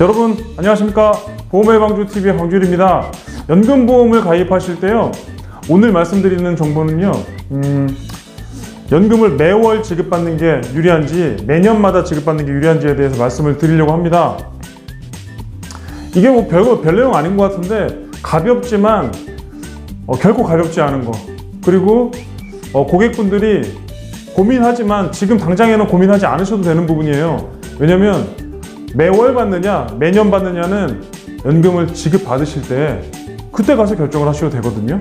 여러분 안녕하십니까? 보험의 방주TV의 황주일입니다. 연금 보험을 가입하실 때요 오늘 말씀드리는 정보는요 음, 연금을 매월 지급받는 게 유리한지 매년마다 지급받는 게 유리한지에 대해서 말씀을 드리려고 합니다. 이게 뭐 별거 별 내용 아닌 것 같은데 가볍지만 어, 결코 가볍지 않은 거. 그리고 어, 고객분들이 고민하지만 지금 당장에는 고민하지 않으셔도 되는 부분이에요. 왜냐면 매월 받느냐 매년 받느냐는 연금을 지급받으실 때 그때 가서 결정을 하셔도 되거든요.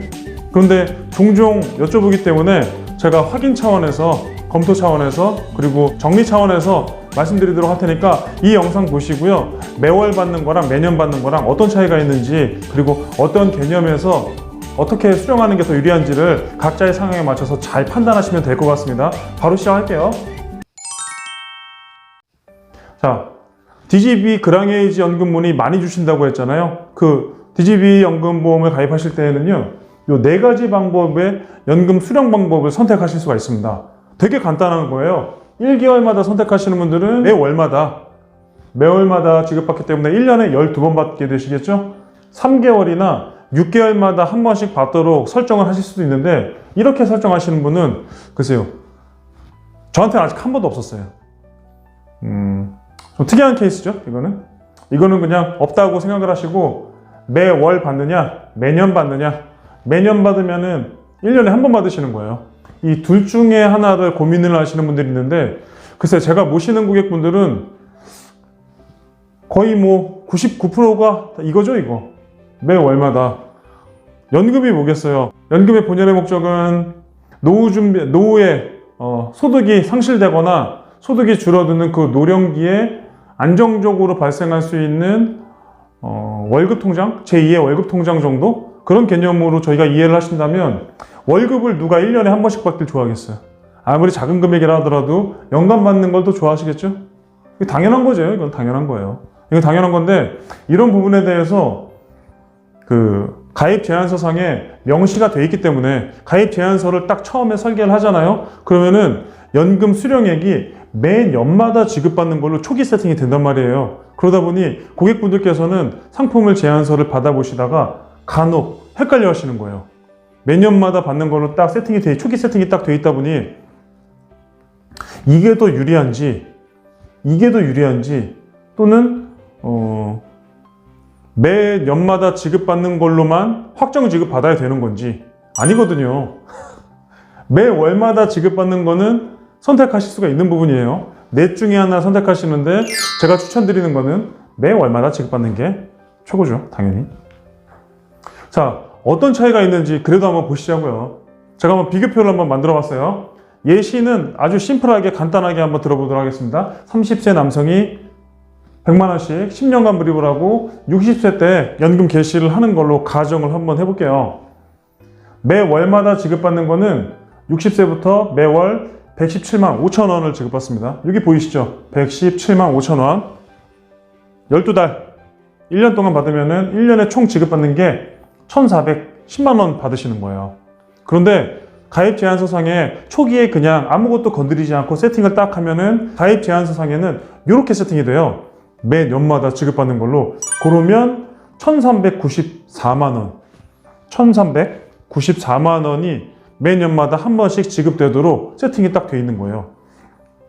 그런데 종종 여쭤보기 때문에 제가 확인 차원에서 검토 차원에서 그리고 정리 차원에서 말씀드리도록 할 테니까 이 영상 보시고요. 매월 받는 거랑 매년 받는 거랑 어떤 차이가 있는지 그리고 어떤 개념에서 어떻게 수령하는 게 더 유리한지를 각자의 상황에 맞춰서 잘 판단하시면 될 것 같습니다. 바로 시작할게요. 자 DGB 그랑에이지 연금문의 많이 주신다고 했잖아요. 그 DGB 연금보험을 가입하실 때에는요, 요 네 가지 방법의 연금 수령 방법을 선택하실 수가 있습니다. 되게 간단한 거예요. 1개월마다 선택하시는 분들은 매월마다, 매월마다 지급받기 때문에 1년에 12번 받게 되시겠죠? 3개월이나 6개월마다 한 번씩 받도록 설정을 하실 수도 있는데, 이렇게 설정하시는 분은, 글쎄요, 저한테는 아직 한 번도 없었어요. 음, 좀 특이한 케이스죠, 이거는. 이거는 그냥 없다고 생각을 하시고 매월 받느냐, 매년 받느냐, 매년 받으면은 1년에 한 번 받으시는 거예요. 이 둘 중에 하나를 고민을 하시는 분들이 있는데 글쎄 제가 모시는 고객분들은 거의 뭐 99%가 이거죠, 이거. 매월마다. 연금이 뭐겠어요? 연금의 본연의 목적은 노후 준비, 노후에 어, 소득이 상실되거나 소득이 줄어드는 그 노령기에 안정적으로 발생할 수 있는 어, 월급 통장, 제2의 월급 통장 정도? 그런 개념으로 저희가 이해를 하신다면 월급을 누가 1년에 한 번씩 받길 좋아하겠어요. 아무리 작은 금액이라 하더라도 연간 받는 걸 더 좋아하시겠죠? 당연한 거죠. 이건 당연한 거예요. 이건 당연한 건데 이런 부분에 대해서 그 가입 제한서상에 명시가 돼 있기 때문에 가입 제한서를 딱 처음에 설계를 하잖아요. 그러면은 연금 수령액이 매 년마다 지급받는 걸로 초기 세팅이 된단 말이에요. 그러다 보니 고객분들께서는 상품을 제한서를 받아보시다가 간혹 헷갈려 하시는 거예요. 매년마다 받는 걸로 딱 세팅이 돼, 초기 세팅이 딱 돼 있다 보니 이게 더 유리한지, 이게 더 유리한지, 또는, 어, 매 년마다 지급받는 걸로만 확정 지급 받아야 되는 건지 아니거든요. 매 월마다 지급받는 거는 선택하실 수가 있는 부분이에요. 넷 중에 하나 선택하시는데 제가 추천드리는 거는 매 월마다 지급받는 게 최고죠. 당연히. 자, 어떤 차이가 있는지 그래도 한번 보시자고요. 제가 한번 비교표를 한번 만들어 봤어요. 예시는 아주 심플하게 간단하게 한번 들어보도록 하겠습니다. 30세 남성이 100만 원씩 10년간 불입을 하고 60세 때 연금 개시를 하는 걸로 가정을 한번 해볼게요. 매 월마다 지급받는 거는 60세부터 매월 117만 5천 원을 지급받습니다. 여기 보이시죠? 117만 5천 원. 12달. 1년 동안 받으면은 1년에 총 지급받는 게 1,410만 원 받으시는 거예요. 그런데 가입 제한서상에 초기에 그냥 아무것도 건드리지 않고 세팅을 딱 하면은 가입 제한서상에는 이렇게 세팅이 돼요. 매 년마다 지급받는 걸로. 그러면 1,394만 원. 1,394만 원이 매년마다 한 번씩 지급되도록 세팅이 딱 돼 있는 거예요.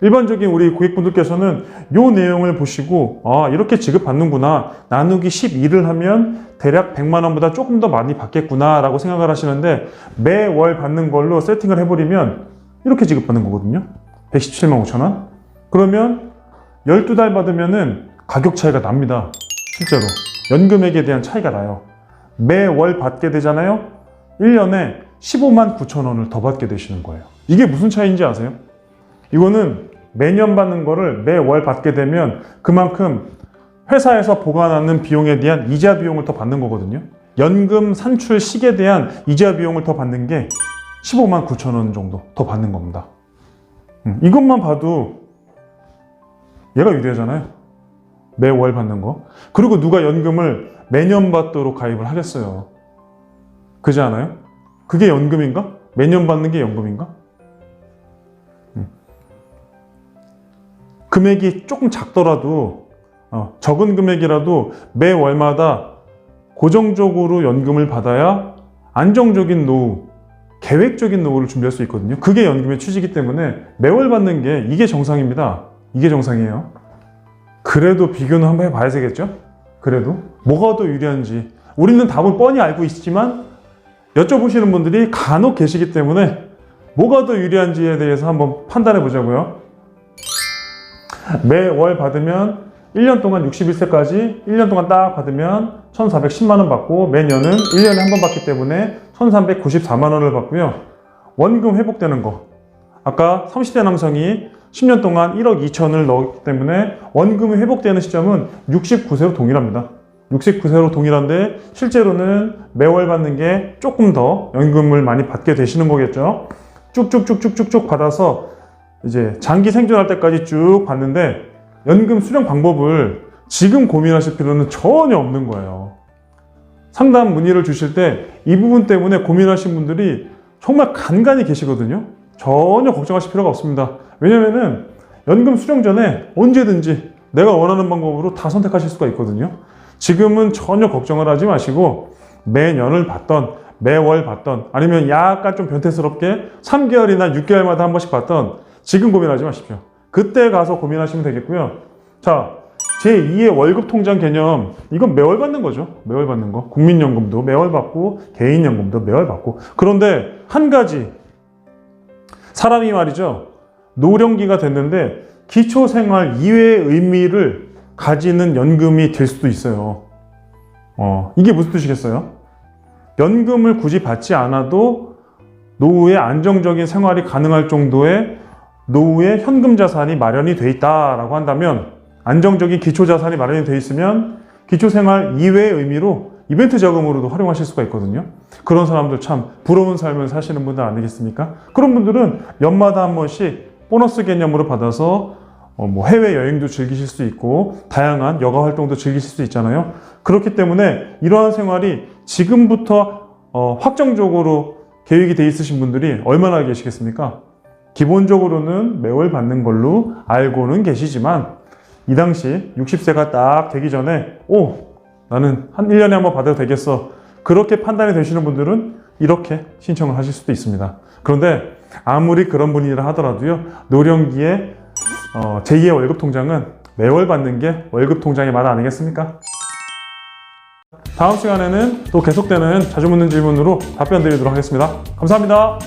일반적인 우리 고객분들께서는 이 내용을 보시고 아 이렇게 지급받는구나. 나누기 12를 하면 대략 100만 원보다 조금 더 많이 받겠구나 라고 생각을 하시는데 매월 받는 걸로 세팅을 해버리면 이렇게 지급받는 거거든요. 117만 5천 원? 그러면 12달 받으면 은 가격 차이가 납니다. 실제로. 연금액에 대한 차이가 나요. 매월 받게 되잖아요. 1년에 15만 9천 원을 더 받게 되시는 거예요 이게 무슨 차이인지 아세요? 이거는 매년 받는 거를 매월 받게 되면 그만큼 회사에서 보관하는 비용에 대한 이자 비용을 더 받는 거거든요. 연금 산출 시기에 대한 이자 비용을 더 받는 게 15만 9천 원 정도 더 받는 겁니다. 음, 이것만 봐도 얘가 유리하잖아요. 매월 받는 거. 그리고 누가 연금을 매년 받도록 가입을 하겠어요. 그지 않아요? 그게 연금인가? 매년 받는 게 연금인가? 금액이 조금 작더라도 어, 적은 금액이라도 매 월마다 고정적으로 연금을 받아야 안정적인 노후, 계획적인 노후를 준비할 수 있거든요. 그게 연금의 취지이기 때문에 매월 받는 게 이게 정상입니다. 이게 정상이에요. 그래도 비교는 한번 해봐야 되겠죠? 그래도 뭐가 더 유리한지 우리는 답은 뻔히 알고 있지만 여쭤보시는 분들이 간혹 계시기 때문에 뭐가 더 유리한지에 대해서 한번 판단해 보자고요. 매월 받으면 1년 동안 61세까지 1년 동안 딱 받으면 1,410만 원 받고 매년은 1년에 한 번 받기 때문에 1,394만 원을 받고요. 원금 회복되는 거. 아까 30대 남성이 10년 동안 1억 2천을 넣었기 때문에 원금이 회복되는 시점은 69세로 동일합니다. 69세로 동일한데 실제로는 매월 받는 게 조금 더 연금을 많이 받게 되시는 거겠죠. 쭉쭉쭉쭉쭉쭉 받아서 이제 장기 생존할 때까지 쭉 받는데 연금 수령 방법을 지금 고민하실 필요는 전혀 없는 거예요. 상담 문의를 주실 때 이 부분 때문에 고민하신 분들이 정말 간간히 계시거든요. 전혀 걱정하실 필요가 없습니다. 왜냐면은 연금 수령 전에 언제든지 내가 원하는 방법으로 다 선택하실 수가 있거든요. 지금은 전혀 걱정을 하지 마시고 매년을 받던 매월 받던 아니면 약간 좀 변태스럽게 3개월이나 6개월마다 한 번씩 받던 지금 고민하지 마십시오. 그때 가서 고민하시면 되겠고요. 자, 제2의 월급 통장 개념 이건 매월 받는 거죠. 매월 받는 거. 국민연금도 매월 받고 개인연금도 매월 받고. 그런데 한 가지 사람이 말이죠. 노령기가 됐는데 기초생활 이외의 의미를 가지는 연금이 될 수도 있어요. 어, 이게 무슨 뜻이겠어요? 연금을 굳이 받지 않아도 노후에 안정적인 생활이 가능할 정도의 노후에 현금 자산이 마련이 돼 있다라고 한다면 안정적인 기초 자산이 마련이 돼 있으면 기초 생활 이외의 의미로 이벤트 자금으로도 활용하실 수가 있거든요. 그런 사람들 참 부러운 삶을 사시는 분들 아니겠습니까? 그런 분들은 연마다 한 번씩 보너스 개념으로 받아서 어, 뭐 해외 여행도 즐기실 수 있고 다양한 여가 활동도 즐기실 수 있잖아요. 그렇기 때문에 이러한 생활이 지금부터 어, 확정적으로 계획이 돼 있으신 분들이 얼마나 계시겠습니까? 기본적으로는 매월 받는 걸로 알고는 계시지만 이 당시 60세가 딱 되기 전에 오 나는 한 1년에 한 번 받아도 되겠어 그렇게 판단이 되시는 분들은 이렇게 신청을 하실 수도 있습니다 그런데 아무리 그런 분이라 하더라도요 노령기에 어, 제2의 월급 통장은 매월 받는 게 월급 통장의 맛 아니겠습니까? 다음 시간에는 또 계속되는 자주 묻는 질문으로 답변 드리도록 하겠습니다 감사합니다